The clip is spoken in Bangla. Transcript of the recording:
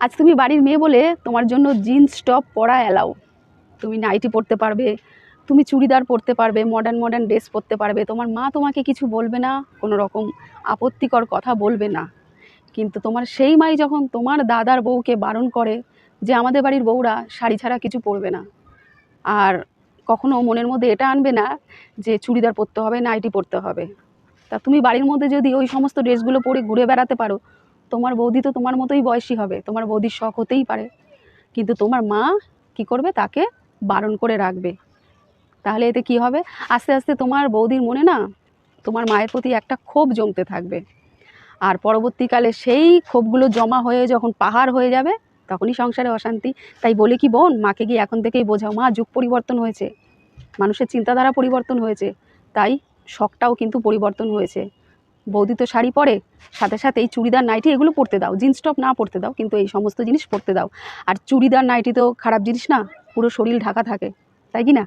আজ তুমি বাড়ির মেয়ে বলে তোমার জন্য জিন্স টপ পরা অ্যালাউ তুমি নাইটি পরতে পারবে, তুমি চুড়িদার পরতে পারবে মডার্ন মডার্ন ড্রেস পরতে পারবে। তোমার মা তোমাকে কিছু বলবে না, কোনো রকম আপত্তিকর কথা বলবে না। কিন্তু তোমার সেই মাই যখন তোমার দাদার বউকে বারণ করে যে আমাদের বাড়ির বউরা শাড়ি ছাড়া কিছু পরবে না, আর কখনো মনের মধ্যে এটা আনবে না যে চুড়িদার পরতে হবে নাইটি পরতে হবে। তা তুমি বাড়ির মধ্যে যদি ওই সমস্ত ড্রেসগুলো পরে ঘুরে বেড়াতে পারো তোমার বৌদি তো তোমার মতোই বয়সী হবে, তোমার বৌদির শখ হতেই পারে। কিন্তু তোমার মা কি করবে? তাকে বারণ করে রাখবে। তাহলে এতে কি হবে? আস্তে আস্তে তোমার বৌদির মনে না তোমার মায়ের প্রতি একটা ক্ষোভ জমতে থাকবে। আর পরবর্তীকালে সেই ক্ষোভগুলো জমা হয়ে যখন পাহাড় হয়ে যাবে, তখনই সংসারে অশান্তি। তাই বলে কি, বোন, মাকে গিয়ে এখন থেকেই বোঝাও। মা, যুগ পরিবর্তন হয়েছে। মানুষের চিন্তাধারা পরিবর্তন হয়েছে। তাই শখটাও কিন্তু পরিবর্তন হয়েছে। বৌদি তো শাড়ি পরে, সাথে সাথে এই চুড়িদার নাইটি এগুলো পরতে দাও জিন্স টপ না পরতে দাও, কিন্তু এই সমস্ত জিনিস পরতে দাও। আর চুড়িদার নাইটি তো খারাপ জিনিস না, পুরো শরীর ঢাকা থাকে, তাই কি না?